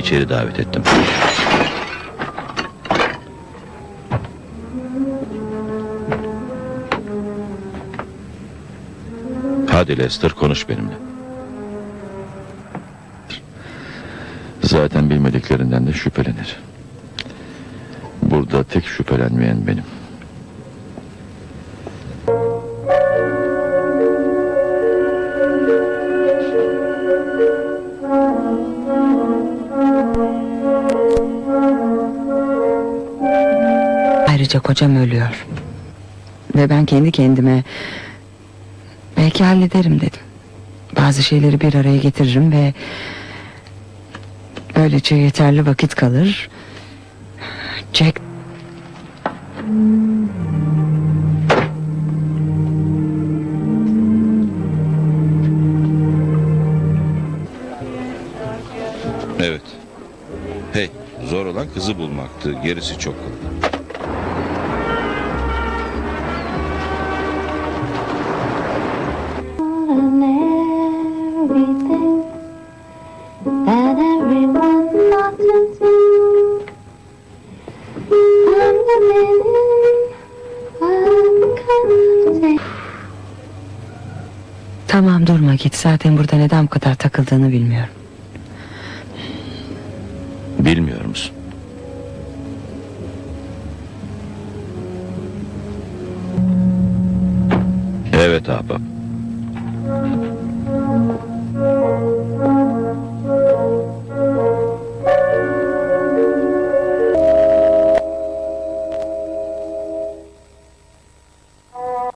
içeri davet ettim. Hadi Lester konuş benimle. Zaten bilmediklerinden de şüphelenir. Burada tek şüphelenmeyen benim. Ayrıca kocam ölüyor. Ve ben kendi kendime belki hallederim dedim. Bazı şeyleri bir araya getiririm ve böylece yeterli vakit kalır. Jack Evet. Hey, zor olan kızı bulmaktı. Gerisi çok kolay. Tamam durma git zaten burada neden bu kadar takıldığını bilmiyorum. Bilmiyor musun? Evet ahbap.